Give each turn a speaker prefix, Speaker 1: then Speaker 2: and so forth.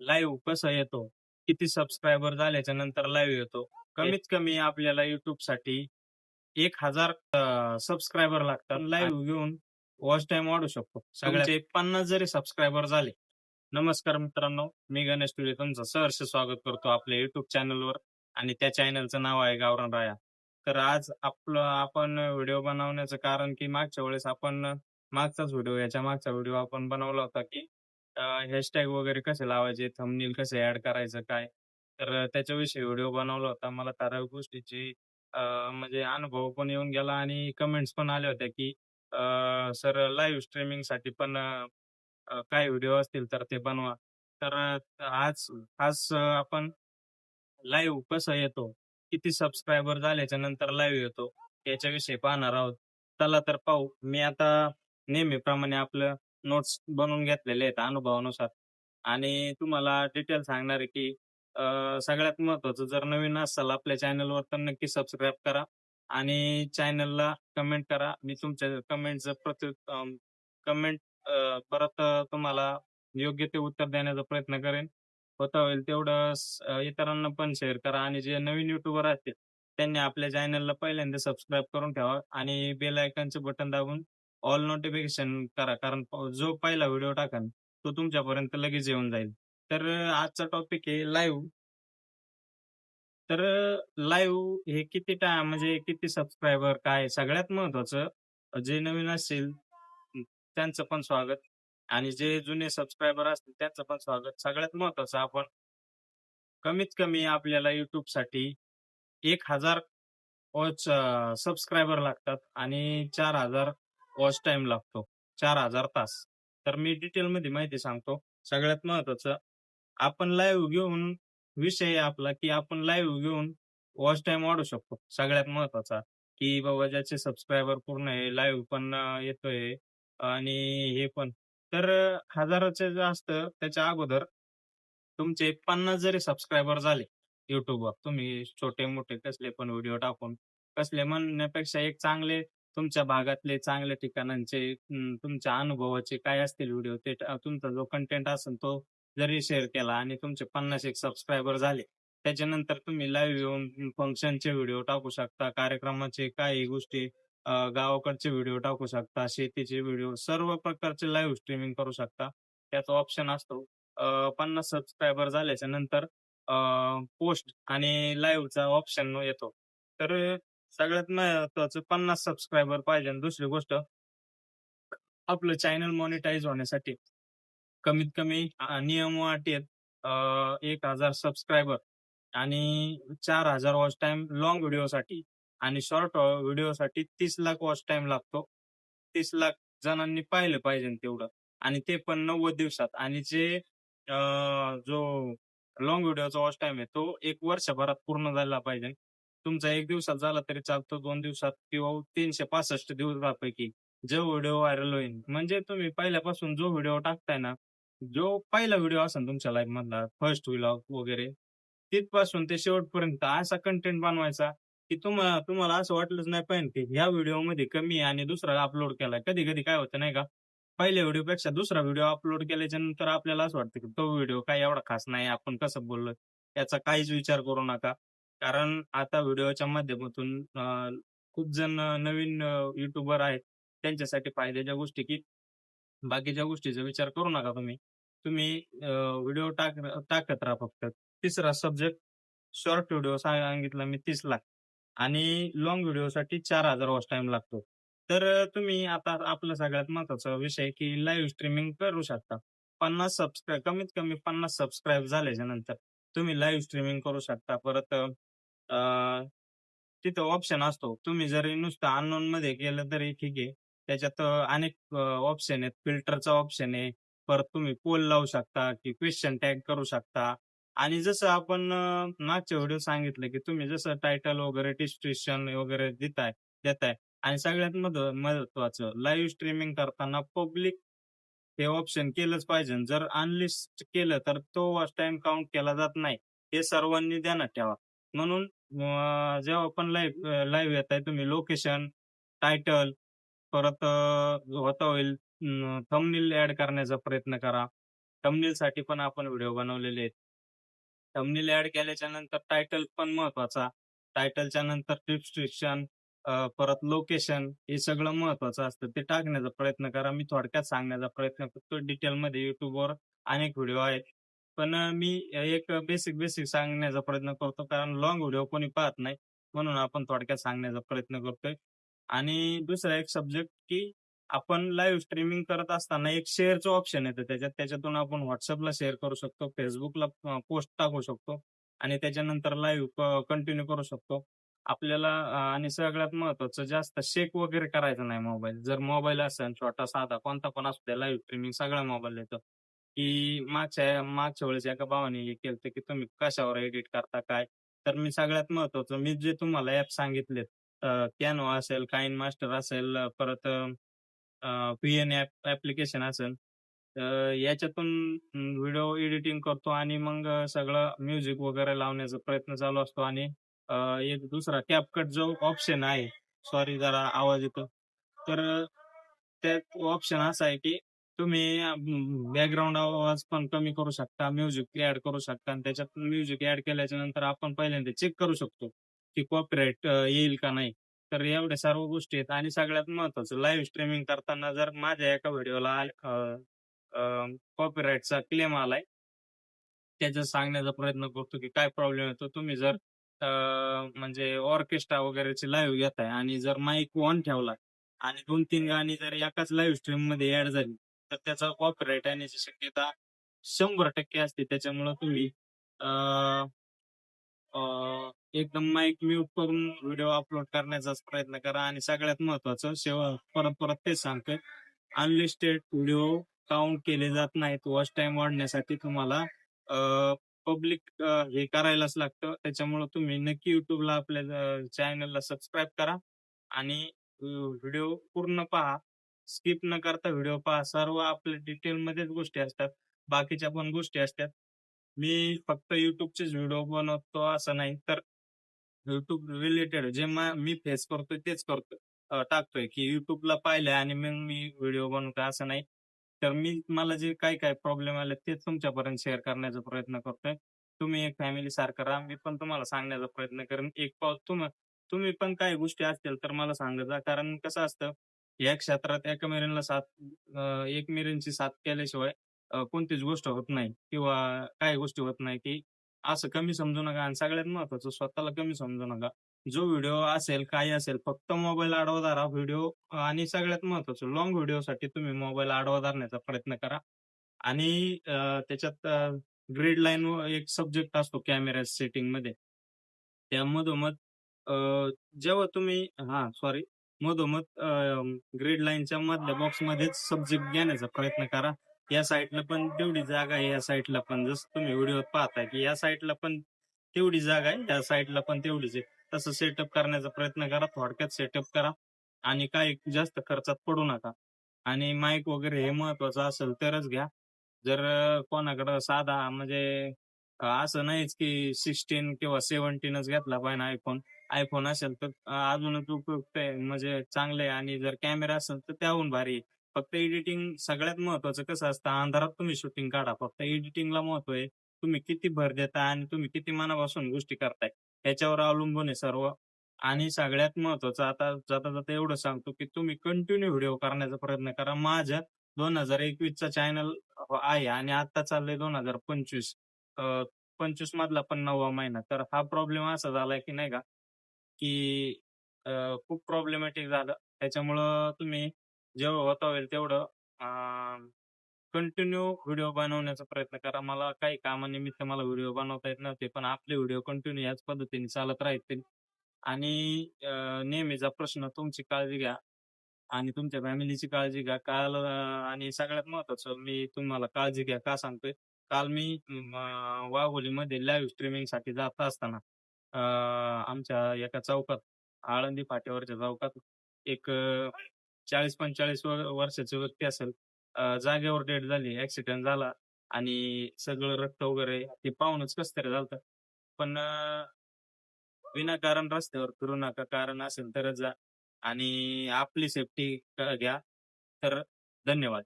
Speaker 1: Live कसं येतो? किती सबस्क्रायबर झाल्याच्यानंतर लाईव्ह येतो? कमीत कमी आपल्याला युट्यूबसाठी एक हजार सबस्क्रायबर लागतात. लाईव्ह घेऊन वॉच टाइम वाढू शकतो. सगळ्याचे पन्नास जरी सबस्क्रायबर झाले नमस्कार मित्रांनो मी गणेश स्टुडिओ तुमचं सहर्ष स्वागत करतो आपल्या युट्यूब चॅनलवर आणि त्या चॅनलचं नाव आहे गावरान राया. तर आज आपलं आपण व्हिडिओ बनवण्याचं कारण की मागच्या वेळेस आपण मागचाच व्हिडिओ याच्या मागचा व्हिडिओ आपण बनवला होता की हॅशटॅग वगैरे कसे लावायचे थंबनेल कसे ऍड करायचं काय? तर त्याच्याविषयी व्हिडिओ बनवला होता. मला त्या गोष्टीची म्हणजे अनुभव पण येऊन गेला आणि कमेंट्स पण आल्या होत्या की सर लाईव्ह स्ट्रीमिंगसाठी पण काय व्हिडिओ असतील तर ते बनवा. तर आज आज आपण लाईव्ह कसं येतो? किती सबस्क्रायबर झाल्याच्यानंतर लाईव्ह येतो? याच्याविषयी पाहणार आहोत. चला तर पाहू. मी आता नेहमीप्रमाणे आपलं नोट्स बनवून घेतलेले आहेत अनुभवानुसार. आणि तुम्हाला डिटेल सांगणार आहे की अं, सगळ्यात महत्वाचं जर नवीन असाल आपल्या चॅनलवर तर नक्की सबस्क्राईब करा आणि चॅनलला कमेंट करा. मी तुमच्या कमेंटचं प्रति कमेंट परत अं, तुम्हाला योग्य ते उत्तर देण्याचा प्रयत्न करेन. होता होईल तेवढं स- अं, इतरांना पण शेअर करा आणि जे नवीन युट्यूबर असतील त्यांनी आपल्या चॅनलला पहिल्यांदा सबस्क्राईब करून ठेवा आणि बेल आयकॉनचे बटन दाबून ऑल नोटिफिकेशन करा. कारण जो पहिला व्हिडिओ टाकाल तो तुमच्यापर्यंत लगेच येऊन जाईल. तर आजचा टॉपिक आहे लाईव्ह तर लाईव्ह हे किती टाइम म्हणजे किती सबस्क्रायबर काय सगळ्यात महत्वाचं जे नवीन असतील त्यांचं पण स्वागत. आणि जे जुने सबस्क्रायबर असतील त्यांचं पण स्वागत. सगळ्यात महत्वाचं आपण कमीत कमी आपल्याला साठी एक हजार सबस्क्रायबर लागतात. आणि चार हजार वॉच टाइम लागतो. चार हजार तास. तर मी डिटेल मध्ये माहिती सांगतो. सगळ्यात महत्वाचं आपण लाईव्ह घेऊन विषय आपला की आपण लाईव्ह घेऊन वॉच टाइम वाढू शकतो. सगळ्यात महत्त्वाचा की बाबा ज्याचे सबस्क्रायबर पूर्ण आहे लाईव्ह पण येतोय आणि हे पण. तर हजाराचे हजाराचे असतं त्याच्या अगोदर तुमचे पन्नास जरी सबस्क्रायबर झाले युट्यूबवर तुम्ही छोटे मोठे कसले पण व्हिडिओ टाकून कसले म्हणण्यापेक्षा एक चांगले तुमच्या भागातले चांगल्या ठिकाणांचे तुमच्या अनुभवाचे काय असतील व्हिडिओ ते तुमचा जो कंटेंट असेल तो जरी शेअर केला आणि तुमचे पन्नास एक सबस्क्रायबर झाले त्याच्यानंतर तुम्ही लाईव्ह येऊन फंक्शनचे व्हिडिओ टाकू शकता कार्यक्रमाचे काही गोष्टी गावाकडचे व्हिडिओ टाकू शकता शेतीचे व्हिडिओ सर्व प्रकारचे लाईव्ह स्ट्रीमिंग करू शकता. त्याचा ऑप्शन असतो पन्नास सबस्क्रायबर झाल्याच्यानंतर पोस्ट आणि लाईव्हचा ऑप्शन येतो. तर सगळ्यात महत्वाचं पन्नास सबस्क्रायबर पाहिजे आणि दुसरी गोष्ट आपलं चॅनल मॉनिटाईज होण्यासाठी. कमीत कमी नियम वाटेत एक हजार सबस्क्रायबर आणि चार हजार वॉच टाइम लॉंग व्हिडिओसाठी आणि शॉर्ट व्हिडिओसाठी तीस लाख वॉच टाइम लागतो. तीस लाख जणांनी पाहिलं पाहिजे तेवढं. आणि ते पण नव्वद दिवसात. आणि जे जो लॉंग व्हिडिओचा वॉच टाइम आहे तो एक वर्षभरात पूर्ण झाला पाहिजे. तुमचा एक दिवसात झाला तरी चालतो दोन दिवसात किंवा तीनशे पासष्ट दिवसापैकी जो व्हिडिओ व्हायरल होईल म्हणजे तुम्ही पहिल्यापासून जो व्हिडिओ टाकताय ना जो पहिला व्हिडिओ असेल तुमच्या लाईफ मधला फर्स्ट व्लॉग वगैरे तिथपासून ते शेवटपर्यंत असा कंटेंट बनवायचा की तुम्हाला तुम्हाला असं वाटलंच नाही पण की ह्या व्हिडिओमध्ये कमी आहे आणि दुसरा अपलोड केलाय. कधी कधी काय होतं नाही का पहिल्या व्हिडिओ पेक्षा दुसरा व्हिडिओ अपलोड केल्याच्यानंतर आपल्याला असं वाटतं की तो व्हिडिओ काय एवढा खास नाही आपण कसं बोललो याचा काहीच विचार करू नका. कारण आता व्हिडिओच्या माध्यमातून खूप जण नवीन युट्यूबर आहेत. त्यांच्यासाठी फायद्याच्या गोष्टी की बाकीच्या गोष्टीचा विचार करू नका तुम्ही. तुम्ही व्हिडिओ टाक टाकत राहा फक्त. तिसरा सब्जेक्ट शॉर्ट व्हिडिओ सांगितला मी तीस लाख. आणि लॉंग व्हिडिओसाठी चार हजार वॉच टाइम लागतो. तर तुम्ही आता आपला सगळ्यात महत्त्वाचा विषय की लाईव्ह स्ट्रीमिंग करू शकता. पन्नास सबस्क्राईब कमीत कमी पन्नास सबस्क्राईब झाल्याच्यानंतर तुम्ही लाईव्ह स्ट्रीमिंग करू शकता. परत तिथं ऑप्शन असतो. तुम्ही जरी नुसतं अननोनमध्ये केलं तरी ठीक आहे. त्याच्यात अनेक ऑप्शन आहेत. फिल्टरचा ऑप्शन आहे. परत तुम्ही पोल लावू शकता की क्वेश्चन टॅग करू शकता. आणि जसं आपण मागच्या व्हिडिओ सांगितलं की तुम्ही जसं टायटल वगैरे डिस्क्रिप्शन वगैरे देताय देताय. आणि सगळ्यात महत्वाचं लाईव्ह स्ट्रीमिंग करताना पब्लिक हे ऑप्शन केलंच पाहिजे. जर अनलिस्ट केलं तर तो वॉच टाइम काउंट केला जात नाही. हे सर्वांनी ध्यानात ठेवा. म्हणून जेव्हा पण लाईव्ह लाईव्ह येत आहे तुम्ही लोकेशन टायटल परत होता होईल थंबनेल ऍड करण्याचा प्रयत्न करा thumbnail साठी पण आपण व्हिडिओ बनवलेले आहेत. थंबनेल ऍड केल्याच्यानंतर टायटल पण महत्त्वाचा. टायटलच्या नंतर डिस्क्रिप्शन परत लोकेशन हे सगळं महत्वाचं असतं. ते टाकण्याचा प्रयत्न करा. मी थोडक्यात सांगण्याचा प्रयत्न करतो. डिटेलमध्ये युट्यूबवर अनेक व्हिडिओ आहेत. पण मी एक बेसिक बेसिक सांगण्याचा प्रयत्न करतो कारण लॉंग व्हिडिओ कोणी पाहत नाही. म्हणून आपण थोडक्यात सांगण्याचा प्रयत्न करतोय. आणि दुसरा एक सब्जेक्ट की आपण लाईव्ह स्ट्रीमिंग करत असताना एक शेअरचं ऑप्शन येतं त्याच्यात. त्याच्यातून आपण व्हॉट्सअपला शेअर करू शकतो. फेसबुकला पोस्ट टाकू शकतो आणि त्याच्यानंतर लाईव्ह कंटिन्यू करू शकतो. आपल्याला आणि सगळ्यात महत्वाचं जास्त शेक वगैरे करायचं नाही मोबाईल. जर मोबाईल असेल छोटा साधा कोणता पण असू द्या लाईव्ह स्ट्रीमिंग सगळ्या मोबाईल येतो की मागच्या मागच्या वेळेस एका भावाने हे केलं की तुम्ही कशावर एडिट करता काय? तर मी सगळ्यात महत्वाचं मी जे तुम्हाला ऍप सांगितलेत कॅनो असेल काइन मास्टर असेल, परत पी एन ॲप ॲप्लिकेशन असेल. तर याच्यातून व्हिडिओ एडिटिंग करतो आणि मग सगळं म्युझिक वगैरे लावण्याचा प्रयत्न चालू असतो आणि एक दुसरा कॅपकट जो ऑप्शन आहे. सॉरी जरा आवाज येतो. तर त्यात ऑप्शन असा आहे की तुम्ही बॅकग्राऊंड आवाज पण कमी करू शकता. म्युझिक ऍड करू शकता आणि त्याच्यात म्युझिक ऍड केल्याच्यानंतर आपण पहिल्यांदा चेक करू शकतो की कॉपीराईट येईल का नाही. तर एवढ्या सर्व गोष्टी आहेत आणि सगळ्यात महत्वाचं लाईव्ह स्ट्रीमिंग करताना जर माझ्या एका व्हिडिओला कॉपीराईटचा क्लेम आलाय. त्याचा सांगण्याचा प्रयत्न करतो की काय प्रॉब्लेम येतो. तुम्ही जर म्हणजे ऑर्केस्ट्रा वगैरेची लाईव्ह घेताय आणि जर माईक ऑन ठेवला आणि 2-3 गाणी जर एकाच लाईव्ह स्ट्रीममध्ये ऍड झाली, तर त्याचा कॉपीराईट येण्याची शक्यता 100% असते. त्याच्यामुळं तुम्ही एकदम माईक म्यूट करून व्हिडिओ अपलोड करण्याचाच प्रयत्न करा आणि सगळ्यात महत्वाचं शेवट परत-परत तेच सांगतोय. अनलिस्टेड व्हिडिओ काउंट केले जात नाहीत. वॉच टाइम वाढण्यासाठी तुम्हाला पब्लिक हे करायलाच लागतं. त्याच्यामुळं तुम्ही नक्की युट्यूबला आपल्या चॅनलला सबस्क्राईब करा आणि व्हिडिओ पूर्ण पहा. स्किप न करता व्हिडिओ पहा. सर्व आपल्या डिटेलमध्येच गोष्टी असतात. बाकीच्या पण गोष्टी असतात. मी फक्त युट्यूबचेच व्हिडिओ बनवतो असं नाही. तर युट्यूब रिलेटेड जे मी फेस करतोय तेच करतो टाकतोय की युट्यूबला पाहिलंय आणि मग मी व्हिडिओ बनवतोय असं नाही. तर मी मला जे काही-काही प्रॉब्लेम आले तेच तुमच्यापर्यंत शेअर करण्याचा प्रयत्न करतोय. तुम्ही एक फॅमिली सारखं राहा. मी पण तुम्हाला सांगण्याचा प्रयत्न करेन. एक पाऊस तुम्ही तुम्ही पण काही गोष्टी असतील तर मला सांगत जा. कारण कसं असतं, या क्षेत्रात एका मेरेनला साथ अ, एक मिरेनची साथ केल्याशिवाय कोणतीच गोष्ट होत नाही किंवा काही गोष्टी होत नाही की असं कमी समजू नका आणि सगळ्यात महत्वाचं स्वतःला कमी समजू नका. जो व्हिडिओ असेल, काही असेल फक्त मोबाईल आडवा धरा. व्हिडिओ आणि सगळ्यात महत्वाचं लॉंग व्हिडिओसाठी तुम्ही मोबाईल आडवा धरण्याचा प्रयत्न करा आणि त्याच्यात ग्रीड लाईन एक सब्जेक्ट असतो कॅमेरा सेटिंगमध्ये. त्या मधोमध जेव्हा तुम्ही हा सॉरी मधोमध ग्रेड लाईनच्या मधल्या बॉक्समध्येच सब्जेक्ट घेण्याचा प्रयत्न करा. या साईडला पण तेवढी जागा आहे, या साईडला पण जसं तुम्ही व्हिडिओत पाहताय की या साईडला पण तेवढी जागा आहे, त्या साईडला पण तेवढीच आहे. तसं सेटअप करण्याचा प्रयत्न करा. थोडक्यात सेटअप करा आणि काही जास्त खर्चात पडू नका आणि माईक वगैरे हे महत्वाचं असेल तरच घ्या. जर कोणाकडं साधा म्हणजे असं नाहीच की 16 किंवा 17च घेतला पाहिजे आयफोन आयफोन असेल तर अजूनच उपयुक्त आहे म्हणजे चांगलं आहे आणि जर कॅमेरा असेल तर त्याहून भारी आहे. फक्त एडिटिंग सगळ्यात महत्वाचं कसं असतं अंधारात तुम्ही शूटिंग काढा. फक्त एडिटिंगला महत्त्व आहे. तुम्ही किती भर देता आणि तुम्ही किती मनापासून गोष्टी करताय याच्यावर अवलंबून आहे सर्व आणि सगळ्यात महत्वाचं आता जाता-जाता एवढं सांगतो की तुम्ही कंटिन्यू व्हिडिओ करण्याचा प्रयत्न करा. माझा दोन हजार एकवीस चा चॅनल आहे आणि आता चाललंय दोन हजार पंचवीस पंचवीस मधला पण नववा महिना. तर हा प्रॉब्लेम असा झालाय की नाही का, की अ, खूप प्रॉब्लेमॅटिक झालं. त्याच्यामुळं तुम्ही जेवढं होता होईल तेवढं अ, कंटिन्यू व्हिडिओ बनवण्याचा प्रयत्न करा. मला काही कामानिमित्त मला व्हिडिओ बनवता येत नव्हते. पण आपले व्हिडिओ कंटिन्यू याच पद्धतीने चालत राहतील आणि अ, नेहमीचा प्रश्न तुमची काळजी घ्या आणि तुमच्या फॅमिलीची काळजी घ्या. काल अ, आणि सगळ्यात महत्वाचं मी तुम्हाला काळजी घ्या का सांगतोय? काल मी अ, वाघोलीमध्ये लाईव्ह स्ट्रीमिंगसाठी जात असताना अ, आमच्या एका चौकात, आळंदी फाट्यावरच्या चौकात एक अ, 40-45 व वर्षाची व्यक्ती असेल अ, जागेवर डेथ झाली. ॲक्सिडेंट झाला आणि सगळं रक्त वगैरे ते पाहूनच कसं तरी झालतं. पण अ, विनाकारण रस्त्यावर फिरू नका. कारण असेल तरच जा आणि आपली सेफ्टी घ्या. तर धन्यवाद.